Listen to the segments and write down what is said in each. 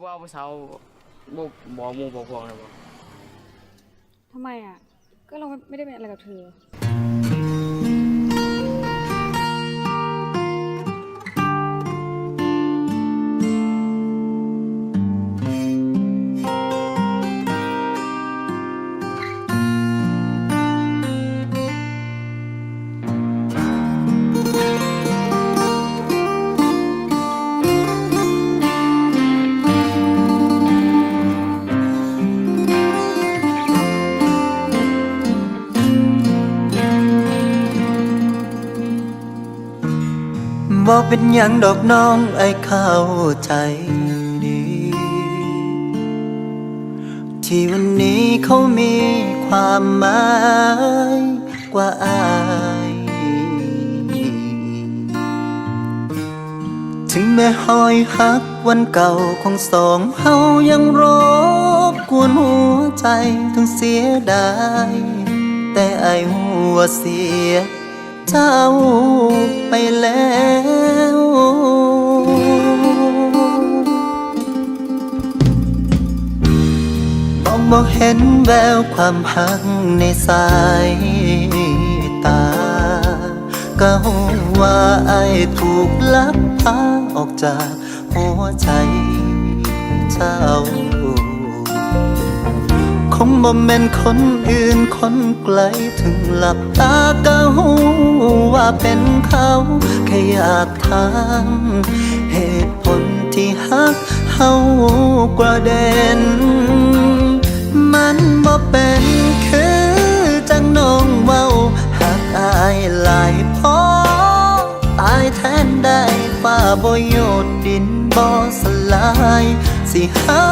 ว่าผู้สาวบ่บอกมู่บอกพวกนะบ่ทำไมอะ ก็เราไม่ได้เป็นอะไรกับเธอ บ่เป็นหยังดอกน้องไอ้เข้าใจดี ที่วันนี้เขามีความหมายกว่าอาย ถึงแม้หอยหักวันเก่าของสองเฮายังรบกวนหัวใจทั้งเสียดาย แต่ไอ้หัวเสียเจ้า ไปแล้วมองมองเห็นแววความหักในสายตา ก็หูว่าไอ้ถูกลักพาออกจากหัวใจเจ้า งบ่แม่นคนอื่นคนไกลถึงหลับตาก็หูว่าเป็นเขาแค่อยากถามเหตุผลที่ฮักเฮากว่าเด่นมันบ่เป็นคือจังน้องเว้าหักอายหลายพอตายแทนได้ฟ้าบ่โยดดินบ่สลายสิหา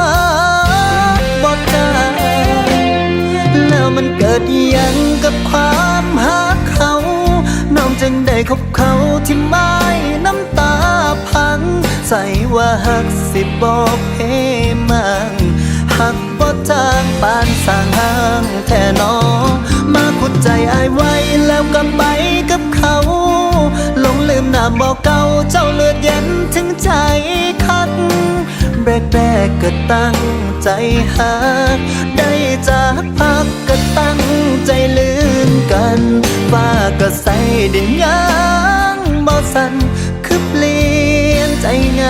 กิดอิหยังกับความหักเขา น้องจึงได้คบเขาที่ไม่น้ำตาพัง ใส่ว่าหักสิบอกเพมังหักบ่จางปานสร้างห้างแท่นอมาขุดใจอายไว้แล้วก็ไปกับเขาหลงลืมหน้าบอกเก่าเจ้าเลือดเย็นถึงใจคักแรกแรกๆก็ตั้งใจหัก ใจลืมกันฟ้าก็ใส่ดินยางบ่สันคือเปลี่ยนใจง่าย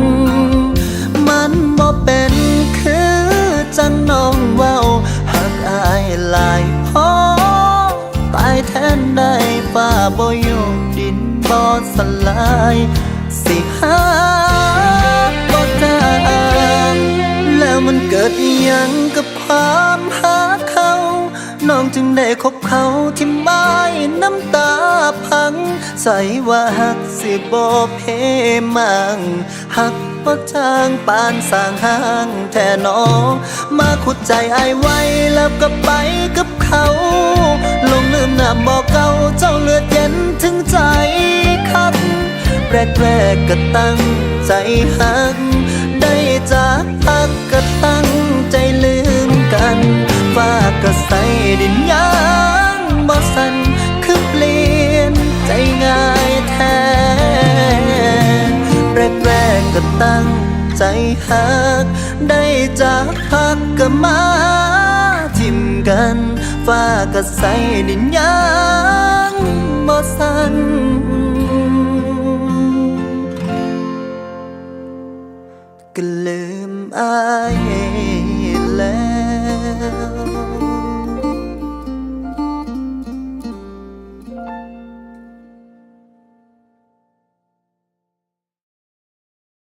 เป็นคือจันน้องเว้าหักอายหลายพอตายแทนได้ฝ่าบ่โยกดินบ่สลาย สิหาบ่จางแล้วมันเกิดอิหยังกับ งจึงได้คบเขาที่ไม่น้ำตาพัง ใส่ว่าหักสิบ่เพมังหักบ่จางปานสางห้างแท่น้อง มาขุดใจไอไว้แล้วก็ไปกับเขา ลงลืมน้ำบอกเก่าเจ้าเลือดเย็นถึงใจคักแรกแรกก็ตั้งใจหัก ได้จากพักก็ตั้ง ก็ตั้งใจหัก ได้จากพักก็มาทิมกันฟ้าก็ใส่ดินยา